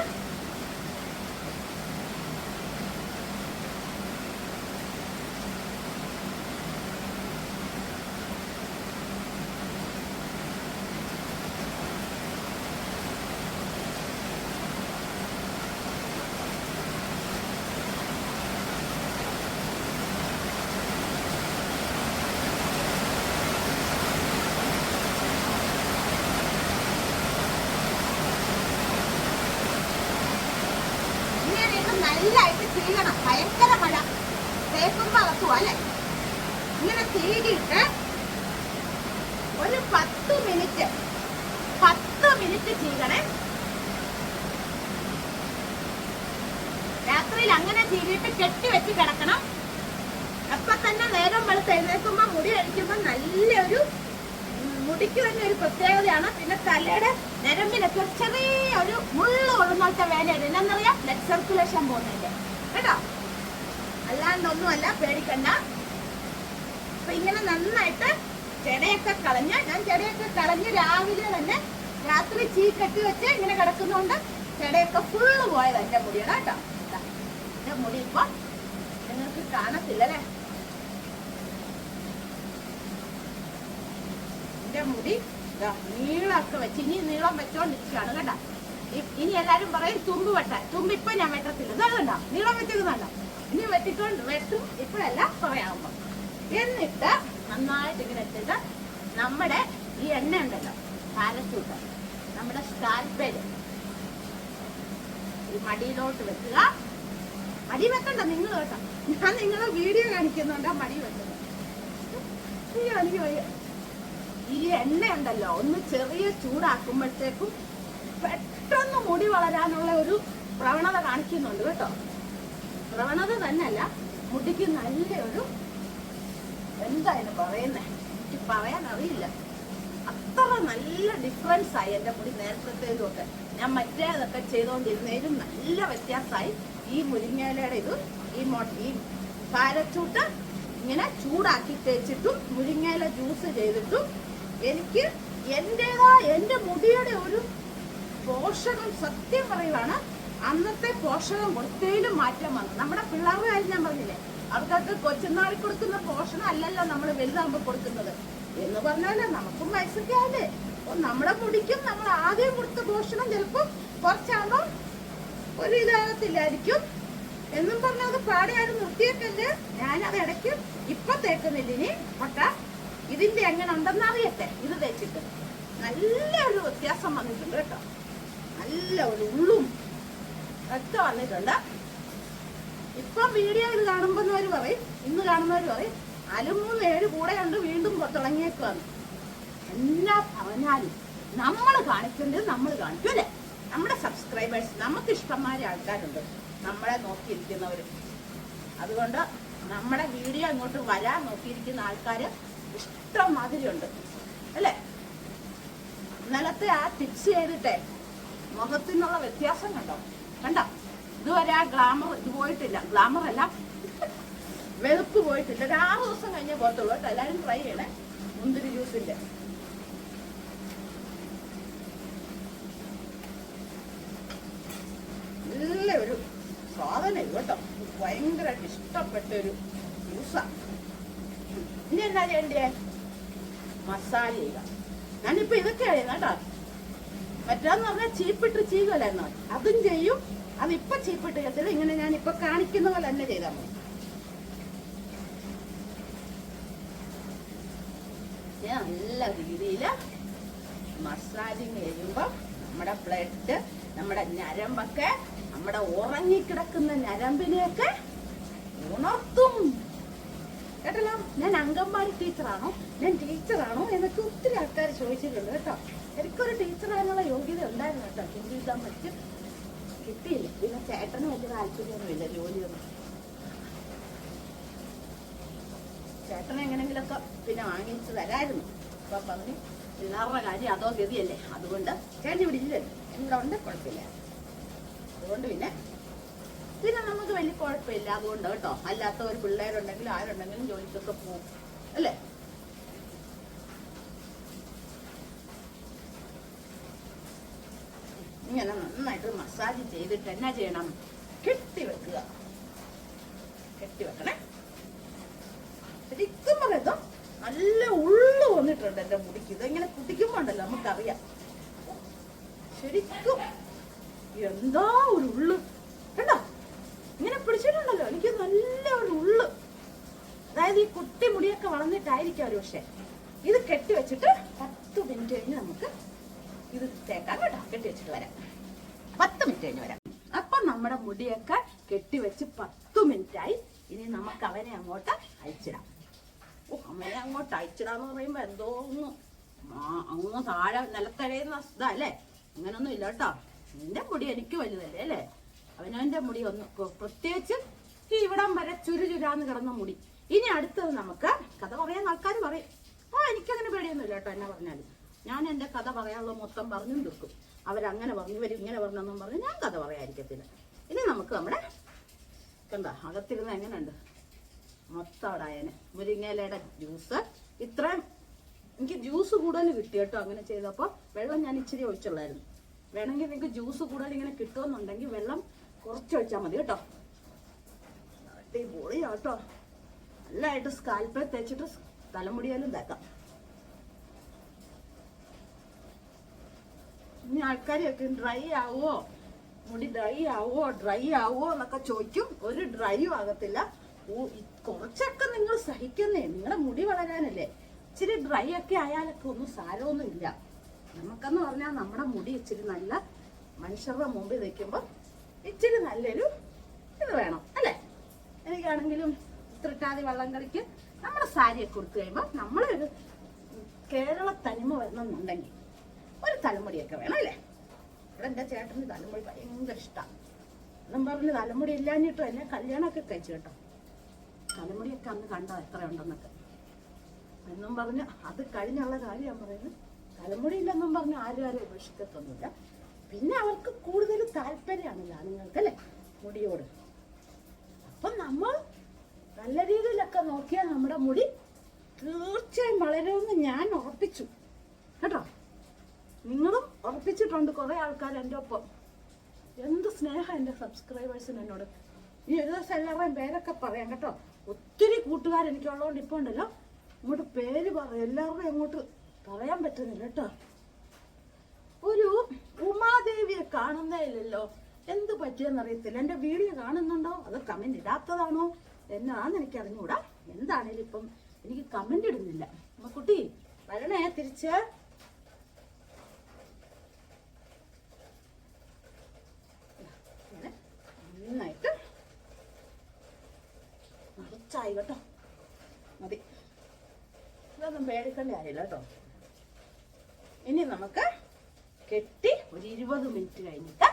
ഇങ്ങനെ ചെയ്യണം ഭയങ്കര മഴ. തേക്കുമ്പോ പറക്കും അല്ലെ? ഇങ്ങനെ തീടിയിട്ട് ഒരു പത്ത് മിനിറ്റ് പത്ത് മിനിറ്റ് ചെയ്യണേ രാത്രിയിൽ അങ്ങനെ ചെയ്തിട്ട് കെട്ടി വെച്ച് കിടക്കണം. അപ്പൊ തന്നെ നേരം വെളുത്ത് എഴുന്നേൽക്കുമ്പോ മുടി കഴിക്കുമ്പോ നല്ലൊരു മുടിക്ക് തന്നെ ഒരു പ്രത്യേകതയാണ്. പിന്നെ തലയുടെ നരമ്പിലൊക്കെ ഒരു ചെറിയ ഒരു മുള്ളു കൊള്ളുന്നോട്ട വേലയാണ്. എന്നറിയാം ബ്ലഡ് സർക്കുലേഷൻ പോകുന്നതിന്റെ. കേട്ടോ? അല്ലാണ്ടൊന്നുമല്ല പേടിക്കണ്ട. അപ്പൊ ഇങ്ങനെ നന്നായിട്ട് ചെടയൊക്കെ കളഞ്ഞ് ഞാൻ ചെടയൊക്കെ കളഞ്ഞ് രാവിലെ തന്നെ രാത്രി ചീ കെട്ടി വെച്ച് ഇങ്ങനെ കിടക്കുന്നോണ്ട് ചെടയൊക്കെ ഫുള്ള് പോയത് എന്റെ മുടിയാണ് കേട്ടോ. എന്റെ മുടി ഇപ്പൊ നിങ്ങൾക്ക് കാണത്തില്ലല്ലേ? എന്റെ മുടി നീളമൊക്കെ വെച്ച് ഇനി നീളം വെച്ചോണ്ടിരിക്കുകയാണ് കേട്ടാ. ഇനി എല്ലാരും പറയും തുമ്പ് വെട്ടാൻ. തുമ്പ് ഇപ്പൊ ഞാൻ വെട്ടത്തില്ല. ഇതാ കണ്ടോ? നീളം വെച്ചേക്കുന്നുണ്ടോ ഇനി വെട്ടിക്കൊണ്ട് വെട്ടും. ഇപ്പോഴല്ല പറയാകുമ്പോ എന്നിട്ട് നന്നായിട്ട് ഇങ്ങനെ ഇട്ടിട്ട് നമ്മുടെ ഈ എണ്ണ ഉണ്ടല്ലോ പാരച്ചൂട്ട്. നമ്മുടെ സ്കാൽപേര് ഈ മടിയിലോട്ട് വെക്കുക. മടി വെക്കണ്ട നിങ്ങൾ കേട്ടോ. ഞാൻ നിങ്ങളെ വീഡിയോ കാണിക്കുന്നുണ്ടോ. മടി വെക്കുന്നത് എനിക്ക് വയ്യ. ഈ എണ്ണ ഉണ്ടല്ലോ ഒന്ന് ചെറിയ ചൂടാക്കുമ്പോഴത്തേക്കും പെട്ടെന്ന് മുടി വളരാനുള്ള ഒരു പ്രവണത കാണിക്കുന്നുണ്ട് കേട്ടോ. പ്രവണത തന്നെയല്ല മുടിക്ക് നല്ലൊരു എന്താ ഇതിന് പറയുന്നേ? എനിക്ക് പറയാൻ അറിയില്ല. അത്ര നല്ല ഡിഫറൻസ് ആയി എന്റെ മുടി നേരത്തേതും ഒക്കെ ഞാൻ മറ്റേതൊക്കെ ചെയ്തുകൊണ്ടിരുന്നതിലും നല്ല വ്യത്യാസമായി ഈ മുരിങ്ങയിലയുടെ ഇത് ഈ ഈ പാരച്ചൂട്ട് ഇങ്ങനെ ചൂടാക്കി തേച്ചിട്ടും മുരിങ്ങയില ജ്യൂസ് ചെയ്തിട്ടും എനിക്ക് എന്റെതാ എന്റെ മുടിയുടെ ഒരു പോഷകം സത്യം പറയുവാണ് അന്നത്തെ പോഷകം ഒത്തിരി മാറ്റം വന്നു നമ്മുടെ പിള്ളേരുടെ കാര്യം ഞാൻ പറഞ്ഞില്ലേ അവർക്കൊക്കെ കൊച്ചുനാളിൽ കൊടുക്കുന്ന പോഷണം അല്ലല്ലോ നമ്മൾ വലുതാകുമ്പോൾ കൊടുക്കുന്നത്. എന്ന് പറഞ്ഞാൽ നമുക്കും വയസ്സൊക്കെ അപ്പൊ നമ്മുടെ മുടിക്കും നമ്മൾ ആദ്യം കൊടുത്ത പോഷണം ചിലപ്പോൾ കുറച്ചാകുമ്പോൾ ഒരു ഇതാകത്തില്ലായിരിക്കും. എന്നും പറഞ്ഞത് പാടെ ആരും നിർത്തിയിട്ടല്ലേ ഞാനത് ഇടയ്ക്ക് ഇപ്പൊ തേക്കുന്നില്ല ഇനി. മുട്ട ഇതിന്റെ എങ്ങനെ ഉണ്ടെന്ന് അറിയട്ടെ. ഇത് തേച്ചിട്ട്. നല്ല ഒരു വ്യത്യാസം വന്നിട്ടുണ്ട് കേട്ടോ. നല്ല ഒരു ഉള്ളും ഒക്കെ വന്നിട്ടുണ്ട്. ഇപ്പൊ വീഡിയോയിൽ ഇത് കാണുമ്പോന്നവർ പറയും ഇന്ന് കാണുന്നവര് പറയും അലുമൂന്ന് ഏഴ് കൂടെ കണ്ട് വീണ്ടും തുടങ്ങിയേക്കുവാണ് എല്ലാ പറഞ്ഞാലും നമ്മൾ കാണിക്കേണ്ടത് നമ്മൾ കാണിക്കും അല്ലേ? നമ്മുടെ സബ്സ്ക്രൈബേഴ്സ് നമുക്ക് ഇഷ്ടംമാരെ ആൾക്കാരുണ്ട്. നമ്മളെ നോക്കിയിരിക്കുന്നവർ അതുകൊണ്ട് നമ്മുടെ വീഡിയോ അങ്ങോട്ട് വരാൻ നോക്കിയിരിക്കുന്ന ആൾക്കാർ ഇഷ്ടം മാതിരിയുണ്ട് അല്ലേ? ഇന്നലത്തെ ആ ടിപ്സ് ചെയ്തിട്ടേ മുഖത്തിനുള്ള വ്യത്യാസം കണ്ടോ? കണ്ടോ ഇതുവരെ ആ ഗ്ലാമർ ഇത് പോയിട്ടില്ല. ഗ്ലാമർ അല്ല. വെളുപ്പ് പോയിട്ടില്ല. ഒരു ആറ് ദിവസം കഴിഞ്ഞേ പോകത്തുള്ളൂ കേട്ടോ. എല്ലാവരും ട്രൈ ചെയ്യണേ. മുന്തിരി ജ്യൂസിന്റെ നല്ല ഒരു സാധനം കേട്ടോ. ഭയങ്കരമായിട്ട് ഇഷ്ടപ്പെട്ട ഒരു ജ്യൂസാണ് ഇനി എന്നാ ചെയ്യണ്ടേ? മസാല ചെയ്യുക ഞാനിപ്പോ ഇതൊക്കെ ചെയ്യുന്ന കേട്ടോ. മറ്റാന്ന് പറഞ്ഞാൽ ചീപ്പിട്ട് ചെയ്യുകയല്ലായിരുന്നു അതും ചെയ്യും. അതിപ്പോ ചീപ്പിട്ട് ചെയ്യത്തില്ല. ഇങ്ങനെ ഇപ്പൊ കാണിക്കുന്ന പോലെ തന്നെ ചെയ്താൽ മതി. നല്ല രീതിയിൽ മസാജിങ് ചെയ്യുമ്പോൾ നമ്മുടെ ബ്ലഡ് നമ്മുടെ ഞരമ്പൊക്കെ നമ്മുടെ ഉറങ്ങിക്കിടക്കുന്ന ഞരമ്പിനെയൊക്കെ ഉണർത്തും. കേട്ടല്ലോ? ഞാൻ അംഗൻവാടി ടീച്ചറാണോ? ഞാൻ ടീച്ചറാണോ എന്നൊക്കെ ഒത്തിരി ആൾക്കാർ ചോദിച്ചിട്ടുണ്ട് കേട്ടോ. എനിക്കൊരു ടീച്ചറാകാനുള്ള യോഗ്യത ഉണ്ടായിരുന്നു കേട്ടോ. ചിന്തിക്കാൻ പറ്റും? കിട്ടിയില്ല. പിന്നെ ചേട്ടന് വലിയ താല്പര്യമൊന്നുമില്ല ജോലിയൊന്നും. ചേട്ടനെ എങ്ങനെങ്കിലൊക്കെ പിന്നെ വാങ്ങിച്ച് തരായിരുന്നു. അപ്പൊ പറഞ്ഞു പിള്ളേരുടെ കാര്യം അതോ ഗതിയല്ലേ? അതുകൊണ്ട് ചേട്ടൻ ഇവിടെ ഇല്ലല്ലോ. ഇവിടെ ഉണ്ട് കുഴപ്പമില്ല. അതുകൊണ്ട് പിന്നെ പിന്നെ നമുക്ക് വലിയ കുഴപ്പമില്ല. അതുകൊണ്ട് കേട്ടോ. അല്ലാത്ത ഒരു പിള്ളേരുണ്ടെങ്കിലും ആരുണ്ടെങ്കിലും ജോലിക്കൊക്കെ പോകും. അല്ലേ? ഇങ്ങനെ നന്നായിട്ട് മസാജ് ചെയ്തിട്ട് എന്നാ ചെയ്യണം? കെട്ടി വെക്കുക. കെട്ടി വെക്കണേ. ശരിക്കും പറയുന്നു നല്ല ഉള്ളു വന്നിട്ടുണ്ട് എന്റെ മുടിക്ക്. ഇതെങ്ങനെ കുടിക്കുമ്പോ ഉണ്ടല്ലോ നമുക്കറിയാം. ശരിക്കും എന്താ ഒരു ഉള്ളു. ഇങ്ങനെ പിടിച്ചിട്ടുണ്ടല്ലോ. എനിക്ക് നല്ല ഒരു ഉള്ളു. അതായത് ഈ കുട്ടി മുടിയൊക്കെ വളർന്നിട്ടായിരിക്കും ഒരു പക്ഷേ ഇത് കെട്ടി വെച്ചിട്ട് പത്ത് മിനിറ്റ് കഴിഞ്ഞ് നമുക്ക് ഇത് തേക്കാൻ കേട്ടോ. കെട്ടി വെച്ചിട്ട് വരാം. പത്ത് മിനിറ്റ് കഴിഞ്ഞ് വരാം. അപ്പൊ നമ്മുടെ മുടിയൊക്കെ കെട്ടിവെച്ച് പത്ത് മിനിറ്റ് ആയി ഇനി നമുക്ക് അവനെ അങ്ങോട്ട് അയച്ചിടാം. ഓ അവനെ അങ്ങോട്ട് അയച്ചിടാന്ന് പറയുമ്പോ എന്തോ ഒന്ന് അങ്ങ് താഴെ നിലത്തഴയുന്ന അല്ലേ? അങ്ങനൊന്നും ഇല്ല കേട്ടോ. നിന്റെ മുടി എനിക്ക് വലുതല്ലേ? അല്ലേ? അവനവന്റെ മുടി ഒന്ന് പ്രത്യേകിച്ച് ഈ ഇവിടം വരെ ചുരു ചുരാന്ന് കിടന്ന മുടി. ഇനി അടുത്തത് നമുക്ക് കഥ പറയാൻ ആൾക്കാർ പറയും. ആ എനിക്കങ്ങനെ പേടിയൊന്നുമില്ല കേട്ടോ എന്നെ പറഞ്ഞാലും. ഞാൻ എന്റെ കഥ പറയാനുള്ള മൊത്തം പറഞ്ഞും തീർക്കും. അവരങ്ങനെ പറഞ്ഞു ഇവർ ഇങ്ങനെ പറഞ്ഞെന്നും പറഞ്ഞ് ഞാൻ കഥ പറയാതിരിക്കത്തില്ല. ഇനി നമുക്ക് നമ്മുടെ കണ്ടോ അകത്തിരുന്ന് എങ്ങനെയുണ്ട്? മൊത്തം അവിടെ ആയനെ മുരിങ്ങയിലയുടെ ജ്യൂസ്. ഇത്രയും എനിക്ക് ജ്യൂസ് കൂടുതൽ കിട്ടി കേട്ടോ അങ്ങനെ ചെയ്തപ്പോൾ. വെള്ളം ഞാൻ ഇച്ചിരി ഒഴിച്ചുള്ളായിരുന്നു. വേണമെങ്കിൽ നിങ്ങൾക്ക് ജ്യൂസ് കൂടുതൽ ഇങ്ങനെ കിട്ടുമെന്നുണ്ടെങ്കിൽ വെള്ളം കുറച്ച് ഒഴിച്ചാൽ മതി കേട്ടോ. അടിപൊളിയാ കേട്ടോ നല്ലതായിട്ട് സ്കാൽപ്പിൽ തേച്ചിട്ട് തലമുടിയാലും തേക്കാം. ഇനി ആൾക്കാരെയൊക്കെ ഡ്രൈ ആവുമോ മുടി ഡ്രൈ ആവുമോ ഡ്രൈ ആവുമോ എന്നൊക്കെ ചോദിക്കും. ഒരു ഡ്രൈയും ആകത്തില്ല. കുറച്ചൊക്കെ നിങ്ങൾ സഹിക്കുന്നേ. നിങ്ങളുടെ മുടി വളരാനല്ലേ. ഇച്ചിരി ഡ്രൈ ഒക്കെ ആയാലൊക്കെ ഒന്നും സാരമൊന്നും ഇല്ല. നമുക്കെന്ന് പറഞ്ഞാൽ നമ്മുടെ മുടി ഇച്ചിരി നല്ല മനുഷ്യരുടെ മുമ്പിൽ നിൽക്കുമ്പോൾ ഇച്ചിരി നല്ലൊരു ഇത് വേണം അല്ലേ? എനിക്കാണെങ്കിലും തൃട്ടാതി വള്ളം കളിക്ക് നമ്മുടെ സാരിയൊക്കെ കൊടുത്തു കഴിയുമ്പോൾ നമ്മളൊരു കേരള തനിമ വരണം എന്നുണ്ടെങ്കിൽ ഒരു തലമുടിയൊക്കെ വേണം അല്ലേ? ഇവിടെ എന്റെ ചേട്ടന് തലമുടി ഭയങ്കര ഇഷ്ടമാണ് എന്നും പറഞ്ഞ് തലമുടി ഇല്ലാഞ്ഞിട്ടും എന്നെ കല്യാണമൊക്കെ കഴിച്ചു കേട്ടോ. തലമുടിയൊക്കെ അന്ന് കണ്ടോ എത്ര ഉണ്ടെന്നൊക്കെ. എന്നും പറഞ്ഞ് അത് കഴിഞ്ഞുള്ള കാര്യം പറയുന്നത് തലമുടി ഇല്ലെന്നും പറഞ്ഞ് ആരും ആരും ഉപേക്ഷിക്കത്തൊന്നുമില്ല പിന്നെ അവർക്ക് കൂടുതൽ താല്പര്യമാണല്ലോ ആണുങ്ങൾക്ക് അല്ലേ? മുടിയോട്. അപ്പം നമ്മൾ നല്ല രീതിയിലൊക്കെ നോക്കിയാൽ നമ്മുടെ മുടി തീർച്ചയായും വളരുമെന്ന് ഞാൻ ഉറപ്പിച്ചു. കേട്ടോ? നിങ്ങളും ഉറപ്പിച്ചിട്ടുണ്ട് കുറെ ആൾക്കാർ എന്റെ ഒപ്പം. എന്ത് സ്നേഹം എന്റെ സബ്സ്ക്രൈബേഴ്സിന് എന്നോട്. ഈ ഒരു ദിവസം എല്ലാവരുടെയും പേരൊക്കെ പറയാം കേട്ടോ? ഒത്തിരി കൂട്ടുകാർ എനിക്കുള്ളതുകൊണ്ട് ഇപ്പോൾ ഉണ്ടല്ലോ. ഇങ്ങോട്ട് പേര് പറയും എല്ലാവരുടെയും അങ്ങോട്ട് പറയാൻ പറ്റുന്നില്ല കേട്ടോ? ഒരു ഇല്ലല്ലോ എന്ത് പറ്റിയെന്ന് അറിയത്തില്ല. എന്റെ വീഡിയോ കാണുന്നുണ്ടോ? അത് കമന്റ് ഇടാത്തതാണോ? എന്നാന്ന് എനിക്ക് അറിഞ്ഞുകൂടാ എന്താണേലും ഇപ്പം എനിക്ക് കമന്റ് ഇടുന്നില്ല. കുട്ടി വരണേ തിരിച്ച്. നന്നായിട്ട് മറിച്ചായി കേട്ടോ. മതി. ഇതൊന്നും പേടിക്കേണ്ട കാര്യമില്ല കേട്ടോ. ഇനി നമുക്ക് കെട്ടി ഒരു ഇരുപത് മിനിറ്റ് കഴിഞ്ഞിട്ട്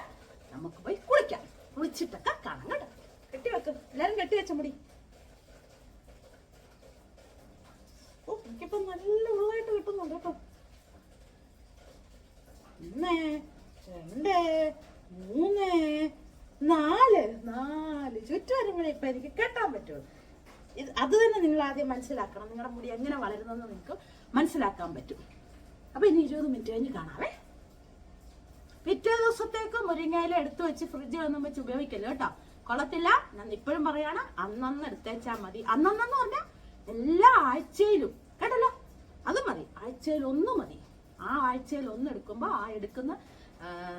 നമുക്ക് പോയി കുളിക്കാം. കുളിച്ചിട്ടൊക്കെ കാണാം കേട്ടോ. കെട്ടി വെക്ക്. എല്ലാരും കെട്ടി വെച്ച മുടി. ഓ എനിക്കിപ്പോ നല്ല ഉള്ളായിട്ട് കിട്ടുന്നുണ്ട് കേട്ടോ. ഒന്ന് രണ്ട് മൂന്ന് നാല്. നാല്. ഇപ്പൊ എനിക്ക് കെട്ടാൻ പറ്റുള്ളൂ. ഇത് അത് തന്നെ നിങ്ങൾ ആദ്യം മനസ്സിലാക്കണം. നിങ്ങളുടെ മുടി എങ്ങനെ വളരുന്നെന്ന് നിങ്ങൾക്ക് മനസ്സിലാക്കാൻ പറ്റും. അപ്പൊ ഇനി ഇരുപത് മിനിറ്റ് കഴിഞ്ഞ് കാണാവേ. പിറ്റേ ദിവസത്തേക്ക് മുരിങ്ങയില എടുത്തു വെച്ച് ഫ്രിഡ്ജിൽ ഒന്നും വെച്ച് ഉപയോഗിക്കല്ലോ കേട്ടോ. കൊള്ളത്തില്ല. ഞാൻ ഇപ്പോഴും പറയാണ് അന്നന്ന് എടുത്തേച്ചാ മതി. അന്നന്നെന്ന് പറഞ്ഞാൽ എല്ലാ ആഴ്ചയിലും കേട്ടല്ലോ? അത് മതി. ആഴ്ചയിൽ ഒന്ന് മതി. ആ ആഴ്ചയിൽ ഒന്ന് എടുക്കുമ്പോൾ ആ എടുക്കുന്ന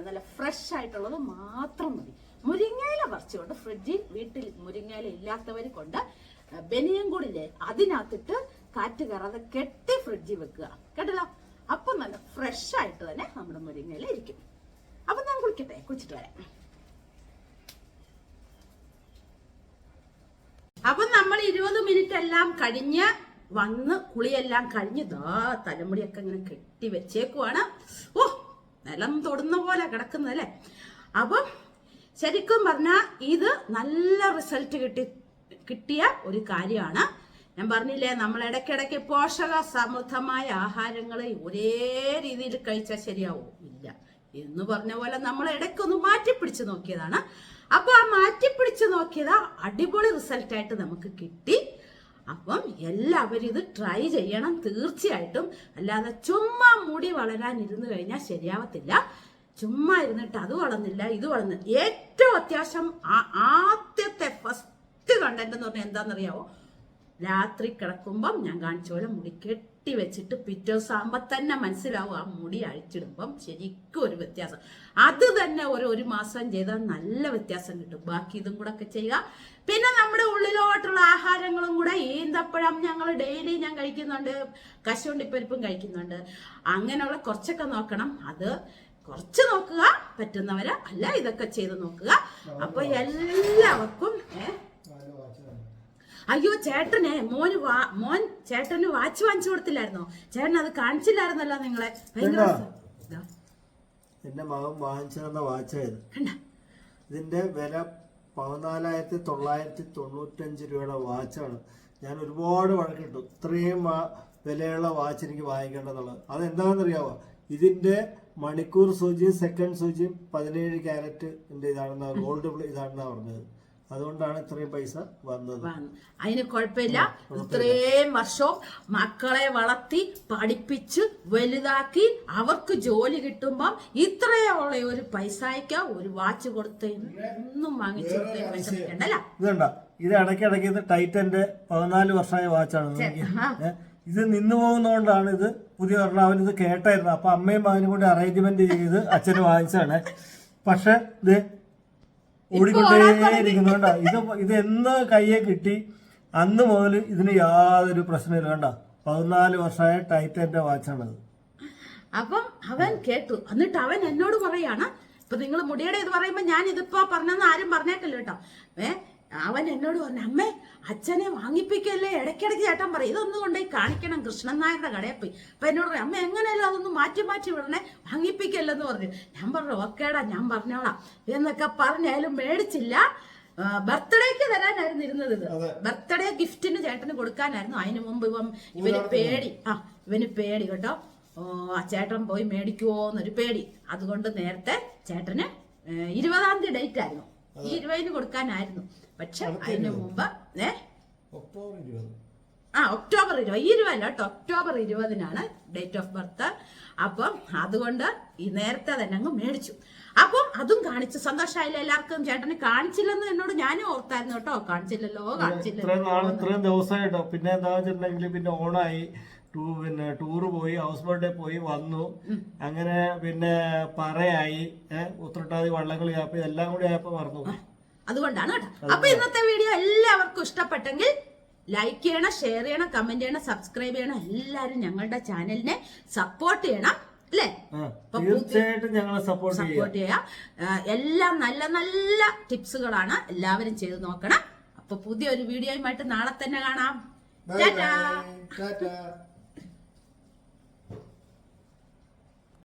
നല്ല ഫ്രഷ് ആയിട്ടുള്ളത് മാത്രം മതി. മുരിങ്ങയില പറിച്ചുകൊണ്ട് ഫ്രിഡ്ജിൽ വീട്ടിൽ മുരിങ്ങയില ഇല്ലാത്തവർ കൊണ്ട് ബനിയം കൂടില്ലേ അതിനകത്തിട്ട് കാറ്റ് കയറാതെ കെട്ടി ഫ്രിഡ്ജിൽ വെക്കുക. കേട്ടല്ലോ? അപ്പം നല്ല ഫ്രഷ് ആയിട്ട് തന്നെ നമ്മുടെ മുരിങ്ങയില ഇരിക്കും. അപ്പൊ ഞാൻ കുളിക്കട്ടെ കുളിച്ചിട്ട് വരാം. അപ്പൊ നമ്മൾ ഇരുപത് മിനിറ്റ് എല്ലാം കഴിഞ്ഞ് വന്ന് കുളിയെല്ലാം കഴിഞ്ഞ് ദാ തലമുടിയൊക്കെ ഇങ്ങനെ കെട്ടി വെച്ചേക്കുവാണ്. ഓ നിലം തൊടുന്ന പോലെ കിടക്കുന്നതല്ലേ അപ്പം ശരിക്കും പറഞ്ഞാൽ ഇത് നല്ല റിസൾട്ട് കിട്ടി കിട്ടിയ ഒരു കാര്യമാണ്. ഞാൻ പറഞ്ഞില്ലേ നമ്മൾ ഇടയ്ക്കിടയ്ക്ക് പോഷക സമൃദ്ധമായ ആഹാരങ്ങൾ ഒരേ രീതിയിൽ കഴിച്ചാൽ ശരിയാവും. ഇല്ല. എന്ന് പറഞ്ഞ പോലെ നമ്മൾ ഇടയ്ക്കൊന്ന് മാറ്റിപ്പിടിച്ച് നോക്കിയതാണ്. അപ്പൊ ആ മാറ്റിപ്പിടിച്ച് നോക്കിയത് അടിപൊളി റിസൾട്ടായിട്ട് നമുക്ക് കിട്ടി. അപ്പം എല്ലാവരും ഇത് ട്രൈ ചെയ്യണം തീർച്ചയായിട്ടും. അല്ലാതെ ചുമ്മാ മുടി വളരാൻ ഇരുന്ന് കഴിഞ്ഞാൽ ശരിയാവത്തില്ല. ചുമ്മാ ഇരുന്നിട്ട് അത് വളർന്നില്ല ഇത് വളർന്നില്ല ഏറ്റവും അത്യാവശ്യം ആദ്യത്തെ ഫസ്റ്റ് കണ്ടന്റ് എന്ന് പറഞ്ഞാൽ എന്താണെന്നറിയാവോ? രാത്രി കിടക്കുമ്പം ഞാൻ കാണിച്ച പോലെ മുടി കെട്ടി വെച്ചിട്ട് പിറ്റേ ദിവസം ആകുമ്പോൾ തന്നെ മനസ്സിലാവും ആ മുടി അഴിച്ചിടുമ്പം ശരിക്കും ഒരു വ്യത്യാസം. അത് തന്നെ ഒരു ഒരു മാസം ചെയ്താൽ നല്ല വ്യത്യാസം കിട്ടും. ബാക്കി ഇതും കൂടെ ഒക്കെ ചെയ്യുക. പിന്നെ നമ്മുടെ ഉള്ളിലോട്ടുള്ള ആഹാരങ്ങളും കൂടെ ഈന്തപ്പഴം ഞങ്ങൾ ഡെയിലി ഞാൻ കഴിക്കുന്നുണ്ട്. കശുവണ്ടിപ്പരിപ്പും കഴിക്കുന്നുണ്ട്. അങ്ങനെയുള്ള കുറച്ചൊക്കെ നോക്കണം. അത് കുറച്ച് നോക്കുക. പറ്റുന്നവരെ അല്ല ഇതൊക്കെ ചെയ്ത് നോക്കുക. അപ്പൊ എല്ലാവർക്കും ഏഹ് അയ്യോ ചേട്ടനെ മോന് മോൻ ചേട്ടന് വാച്ച് വാങ്ങിച്ചു കൊടുത്തില്ലായിരുന്നോ? ചേട്ടൻ അത് കാണിച്ചില്ലായിരുന്നല്ലോ നിങ്ങളെ. എന്റെ മകൻ വാങ്ങിച്ചു തന്ന വാച്ചായത് ഇതിന്റെ വില പതിനാലായിരത്തി തൊള്ളായിരത്തി തൊണ്ണൂറ്റഞ്ച് രൂപയുടെ വാച്ചാണ്. ഞാൻ ഒരുപാട് വഴക്കിട്ടു. ഇത്രയും വിലയുള്ള വാച്ച് എനിക്ക് അത് എന്താണെന്നറിയാവോ ഇതിന്റെ മണിക്കൂർ സൂചിയും സെക്കൻഡ് സൂചിയും പതിനേഴ് ക്യാരറ്റ് ഇതാണെന്നാണ് ഗോൾഡ് ഇതാണെന്നാണ് പറഞ്ഞത്. അതുകൊണ്ടാണ് ഇത്രയും പൈസ വന്നത്. വന്നു. അതിന് കുഴപ്പമില്ല. ഇത്രയും വർഷവും മക്കളെ വളർത്തി പഠിപ്പിച്ച് വലുതാക്കി അവർക്ക് ജോലി കിട്ടുമ്പം ഇത്രയുള്ള ഒരു പൈസയ്ക്ക് ഒരു വാച്ച് കൊടുത്ത് ഒന്നും വാങ്ങിച്ചു കൊടുത്ത് വിഷമിക്കണ്ടല്ല ഇത് ഇടയ്ക്കിടയ്ക്ക് ഇത് ടൈറ്റന്റെ പതിനാല് വർഷമായ വാച്ചാണ് ഇത് നിന്നു പോകുന്നതുകൊണ്ടാണ് ഇത് പുതിയ പറഞ്ഞ അവൻ ഇത് കേട്ടായിരുന്നു അപ്പൊ അമ്മയും മകനും കൂടി അറേഞ്ച്മെന്റ് ചെയ്ത് അച്ഛന് വാങ്ങിച്ചാണ് പക്ഷെ ഇത് ഓടിക്കൊണ്ടേയിരിക്കുന്നുണ്ട ഇത് ഇത് എന്ന് കയ്യെ കിട്ടി അന്ന് മുതൽ ഇതിന് യാതൊരു പ്രശ്നമില്ല. കണ്ട പതിനാല് വർഷമായ ടൈറ്റന്റെ വാച്ചാണ് അപ്പം അവൻ കേട്ടു. എന്നിട്ട് അവൻ എന്നോട് പറയാണ് ഇപ്പൊ നിങ്ങൾ മുടിയുടെ ഇത് പറയുമ്പോ ഞാൻ ഇതിപ്പോ പറഞ്ഞെന്ന് ആരും പറഞ്ഞേക്കല്ലോ കേട്ടോ. ഏ അവൻ എന്നോട് പറഞ്ഞു അമ്മേ അച്ഛനെ വാങ്ങിപ്പിക്കല്ലേ? ഇടയ്ക്കിടയ്ക്ക് ചേട്ടൻ പറയും ഇതൊന്നും കൊണ്ടുപോയി കാണിക്കണം കൃഷ്ണൻ നായരുടെ കടയിൽ പോയി. അപ്പൊ എന്നോട് പറയും അമ്മ എങ്ങനെയല്ലോ അതൊന്നും മാറ്റി മാറ്റി വിടണേ? വാങ്ങിപ്പിക്കല്ലെന്ന് പറഞ്ഞു. ഞാൻ പറഞ്ഞു ഓക്കേടാ ഞാൻ പറഞ്ഞോളാം. എന്നൊക്കെ പറഞ്ഞാലും മേടിച്ചില്ല. ബർത്ത്ഡേക്ക് തരാനായിരുന്നു ഇരുന്നത് ഇത്. ബർത്ത്ഡേ ഗിഫ്റ്റിന് ചേട്ടന് കൊടുക്കാനായിരുന്നു. അതിനു മുമ്പ് ഇവൻ ഇവന് പേടി. ആ ഇവന് പേടി കേട്ടോ. ഓ, ആ ചേട്ടൻ പോയി മേടിക്കുവോന്നൊരു പേടി. അതുകൊണ്ട് നേരത്തെ ചേട്ടന് ഇരുപതാം തീയതി ഡേറ്റ് ആയിരുന്നു ഈ ഇരുപതിന് കൊടുക്കാനായിരുന്നു. പക്ഷെ അതിന് മുമ്പ് ഏ? ഒക്ടോബർ ഇരുപത്. ആ ഒക്ടോബർ ഇരുപത്. ഇരുപതല്ല കേട്ടോ. ഒക്ടോബർ ഇരുപതിനാണ് ഡേറ്റ് ഓഫ് ബർത്ത് അപ്പം അതുകൊണ്ട് ഈ നേരത്തെ തന്നെ അങ്ങ് മേടിച്ചു. അപ്പം അതും കാണിച്ചു സന്തോഷമായില്ല എല്ലാവർക്കും? ചേട്ടന് കാണിച്ചില്ലെന്ന് എന്നോട് ഞാനും ഓർത്തായിരുന്നു കേട്ടോ. കാണിച്ചില്ലല്ലോ കാണിച്ചില്ല കാണിച്ചില്ലല്ലോ. നാൾ ഇത്രയും ദിവസമായിട്ടോ? പിന്നെ എന്താ വെച്ചിട്ടുണ്ടെങ്കിൽ പിന്നെ ഓണായി. പിന്നെ ടൂറ് പോയി ഹൗസ് ബോട്ടിൽ പോയി വന്നു. അങ്ങനെ പിന്നെ പറയായി. ഉത്രട്ടാതി വള്ളംകളി ആപ്പ് ഇതെല്ലാം കൂടി ആയപ്പോ മറന്നു. അതുകൊണ്ടാണ് കേട്ടോ. അപ്പൊ ഇന്നത്തെ വീഡിയോ എല്ലാവർക്കും ഇഷ്ടപ്പെട്ടെങ്കിൽ ലൈക്ക് ചെയ്യണം ഷെയർ ചെയ്യണം കമന്റ് ചെയ്യണം സബ്സ്ക്രൈബ് ചെയ്യണം. എല്ലാരും ഞങ്ങളുടെ ചാനലിനെ സപ്പോർട്ട് ചെയ്യണം അല്ലേ? തീർച്ചയായിട്ടും ഞങ്ങളെ സപ്പോർട്ട് ചെയ്യാം. സപ്പോർട്ട് ചെയ്യാം എല്ലാം നല്ല നല്ല ടിപ്സുകളാണ് എല്ലാവരും ചെയ്ത് നോക്കണം. അപ്പൊ പുതിയൊരു വീഡിയോയുമായിട്ട് നാളെ തന്നെ കാണാം. ടാറ്റാ